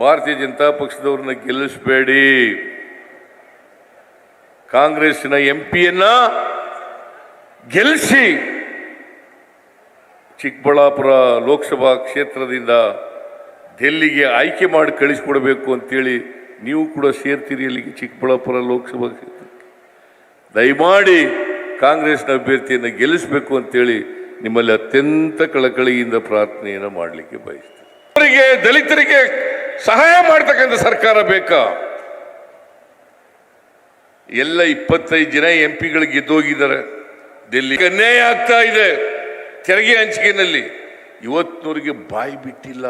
ಭಾರತೀಯ ಜನತಾ ಪಕ್ಷದವ್ರನ್ನ ಗೆಲ್ಲಿಸಬೇಡಿ. ಕಾಂಗ್ರೆಸ್ಸಿನ ಎಂ ಪಿಯನ್ನ ಗೆಲ್ಲಿಸಿ. ಚಿಕ್ಕಬಳ್ಳಾಪುರ ಲೋಕಸಭಾ ಕ್ಷೇತ್ರದಿಂದ ಡೆಲ್ಲಿಗೆ ಆಯ್ಕೆ ಮಾಡಿ ಕಳಿಸ್ಕೊಡ್ಬೇಕು ಅಂತೇಳಿ ನೀವು ಕೂಡ ಸೇರ್ತೀರಿ ಅಲ್ಲಿಗೆ ಚಿಕ್ಕಬಳ್ಳಾಪುರ ಲೋಕಸಭಾ ಕ್ಷೇತ್ರಕ್ಕೆ ದಯಮಾಡಿ ಕಾಂಗ್ರೆಸ್ನ ಅಭ್ಯರ್ಥಿಯನ್ನು ಗೆಲ್ಲಿಸಬೇಕು ಅಂತೇಳಿ ನಿಮ್ಮಲ್ಲಿ ಅತ್ಯಂತ ಕಳಕಳಿಯಿಂದ ಪ್ರಾರ್ಥನೆಯನ್ನು ಮಾಡಲಿಕ್ಕೆ ಬಯಸ್ತೀನಿ. ಅವರಿಗೆ, ದಲಿತರಿಗೆ ಸಹಾಯ ಮಾಡ್ತಕ್ಕಂಥ ಸರ್ಕಾರ ಬೇಕಾ? ಎಲ್ಲ ಇಪ್ಪತ್ತೈದು ಜನ ಎಂ ಪಿಗಳು ಗೆದ್ದೋಗಿದ್ದಾರೆ. ಡೆಲ್ಲಿ ಅನ್ಯಾಯ ಆಗ್ತಾ ಇದೆ. ತೆರಿಗೆ ಹಂಚಿಕೆನಲ್ಲಿ ಇವತ್ತಿನವರಿಗೆ ಬಾಯಿ ಬಿಟ್ಟಿಲ್ಲ.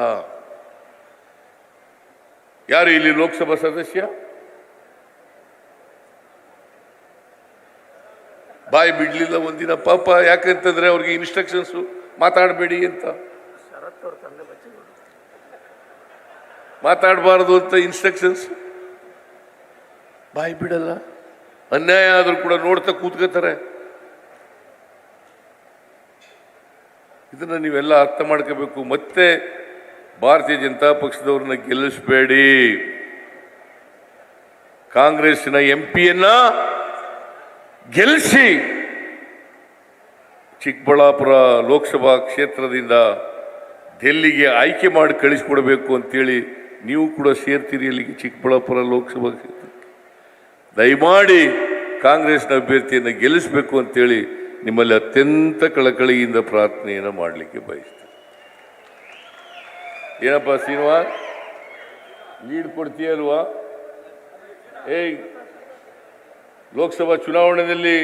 ಯಾರು ಇಲ್ಲಿ ಲೋಕಸಭಾ ಸದಸ್ಯ? ಬಾಯಿ ಬಿಡ್ಲಿಲ್ಲ ಒಂದಿನ ಪಾಪ. ಯಾಕಂತಂದ್ರೆ ಅವ್ರಿಗೆ ಇನ್ಸ್ಟ್ರಕ್ಷನ್ಸ್ ಮಾತಾಡಬೇಡಿ ಅಂತ. ಮಾತಾಡಬಾರದು ಅಂತ ಇನ್ಸ್ಟ್ರಕ್ಷನ್ಸ್ ಬಾಯಿ ಬಿಡಲ್ಲ. ಅನ್ಯಾಯ ಆದರೂ ಕೂಡ ನೋಡ್ತಾ ಕೂತ್ಕೋತಾರೆ. ಇದನ್ನು ನೀವೆಲ್ಲ ಅರ್ಥ ಮಾಡ್ಕೋಬೇಕು. ಮತ್ತೆ ಭಾರತೀಯ ಜನತಾ ಪಕ್ಷದವ್ರನ್ನ ಗೆಲ್ಲಿಸಬೇಡಿ. ಕಾಂಗ್ರೆಸ್ಸಿನ ಎಂ ಪಿಯನ್ನ ಗೆಲ್ಲಿಸಿ. ಚಿಕ್ಕಬಳ್ಳಾಪುರ ಲೋಕಸಭಾ ಕ್ಷೇತ್ರದಿಂದ ಡೆಲ್ಲಿಗೆ ಆಯ್ಕೆ ಮಾಡಿ ಕಳಿಸ್ಕೊಡ್ಬೇಕು ಅಂತೇಳಿ ನೀವು ಕೂಡ ಸೇರ್ತೀರಿ ಅಲ್ಲಿಗೆ ಚಿಕ್ಕಬಳ್ಳಾಪುರ ಲೋಕಸಭಾ ಕ್ಷೇತ್ರಕ್ಕೆ ದಯಮಾಡಿ ಕಾಂಗ್ರೆಸ್ನ ಅಭ್ಯರ್ಥಿಯನ್ನು ಗೆಲ್ಲಿಸಬೇಕು ಅಂತೇಳಿ ನಿಮ್ಮಲ್ಲಿ ಅತ್ಯಂತ ಕಳಕಳಿಯಿಂದ ಪ್ರಾರ್ಥನೆಯನ್ನು ಮಾಡಲಿಕ್ಕೆ ಬಯಸ್ತೀನಿ. ಏನಪ್ಪ ಶ್ರೀನಿವಾಸ್? ಲೀಡ್ ಕೊಡ್ತೀಯಲ್ವಾ ಏಯ್ ಲೋಕಸಭಾ ಚುನಾವಣೆಯಲ್ಲಿ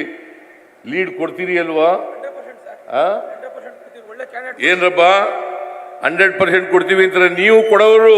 ಲೀಡ್ ಕೊಡ್ತೀರಿ ಅಲ್ವಾ? ಏನರಪ್ಪ? ಹಂಡ್ರೆಡ್ ಪರ್ಸೆಂಟ್ ಕೊಡ್ತೀವಿ ಅಂತಾರೆ ನೀವು ಕೊಡೋರು.